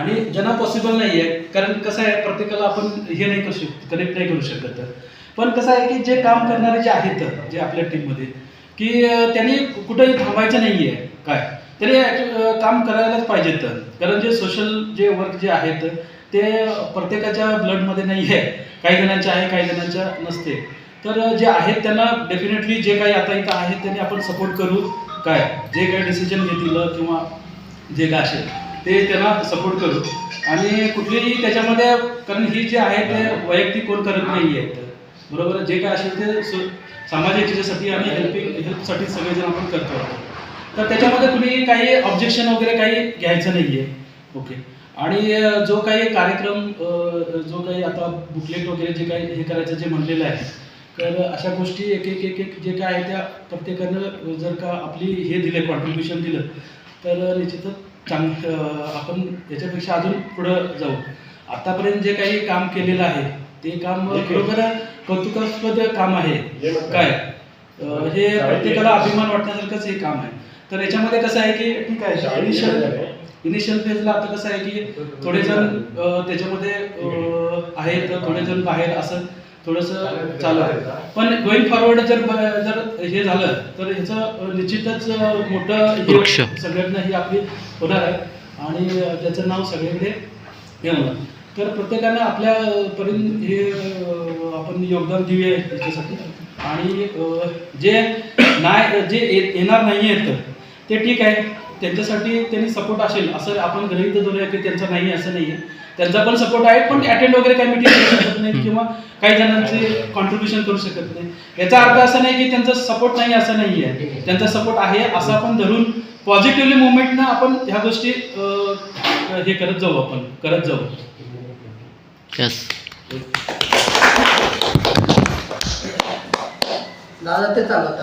आणि ज्यांना पॉसिबल नाही आहे कारण कसं आहे प्रत्येकाला आपण हे नाही करू शकत कनेक्ट नाही करू शकत. पण कसं आहे की जे काम करणारे जे आहेत जे आपल्या टीममध्ये की त्यांनी कुठंही थांबायचं नाही आहे काय? त्यांनी काम करायलाच पाहिजेत. कारण जे सोशल जे वर्क जे आहेत ते प्रत्येकाच्या ब्लडमध्ये नाही आहे काही जणांच्या आहे काही जणांच्या नसते. तर जे आहेत त्यांना डेफिनेटली जे काही आता इथं आहेत त्यांनी आपण सपोर्ट करू. काय? जे काही डिसिजन घेतील किंवा जे काय असेल. ते त्यांना सपोर्ट करू. आणि कुठलीही त्याच्यामध्ये कारण ही जे आहे ते वैयक्तिक कोण करत नाही आहेत बरोबर? जे काय असेल ते सामाजिक याच्यासाठी आणि हेल्पिंग हेल्पसाठी सगळेजण आपण करतो. तर त्याच्यामध्ये कुणी काही ऑब्जेक्शन वगैरे काही घ्यायचं नाही आहे ओके आणि जो काही कार्यक्रम जो काही आता बुकलेट वगैरे जे काही हे करायचं जे म्हणलेलं आहे तर अशा गोष्टी एक एक एक एक जे काय आहे त्या प्रत्येकानं जर का आपली हे दिले कॉन्ट्रीब्युशन दिलं तर निश्चितच चांग आपण याच्यापेक्षा अजून पुढं जाऊ. आतापर्यंत जे काही काम केलेलं आहे ते काम खरोखर कौतुकास्पद काम आहे. काय? हे प्रत्येकाला अभिमान वाटण्यासारखंच हे काम आहे. तर याच्यामध्ये कसं आहे की ठीक आहे इनिशियल इनिशियल फेजला आता कसं आहे की थोडे जण त्याच्यामध्ये आहेत थोडे जण बाहेर असं थोडंसं चालू आहे. पण गोईंग फॉरवर्ड जर जर हे झालं तर ह्याचं निश्चितच मोठं हे. संघटना ही आपली होणार आहे. आणि त्याचं नाव सगळीकडे हे होणार तर प्रत्येकानं आपल्या परीन हे आपण योगदान देऊया याच्यासाठी. आणि जे नाही जे येणार नाही आहेत ते ठीक आहे. त्यांच्यासाठी त्यांनी सपोर्ट असेल असं आपण गृहीत धरूया की त्यांचा नाही असं नाही आहे त्यांचा पण सपोर्ट आहे पण अटेंड वगैरे काही मिटिंग करू शकत नाही किंवा काही जणांचे कॉन्ट्रीब्युशन करू शकत नाही. याचा अर्थ असा नाही की त्यांचा सपोर्ट नाही असं नाही आहे त्यांचा सपोर्ट आहे असं आपण धरून पॉझिटिव्हली मुवमेंटनं आपण ह्या गोष्टी हे करत जाऊ आपण करत जाऊ. यस दादा ते चालवतं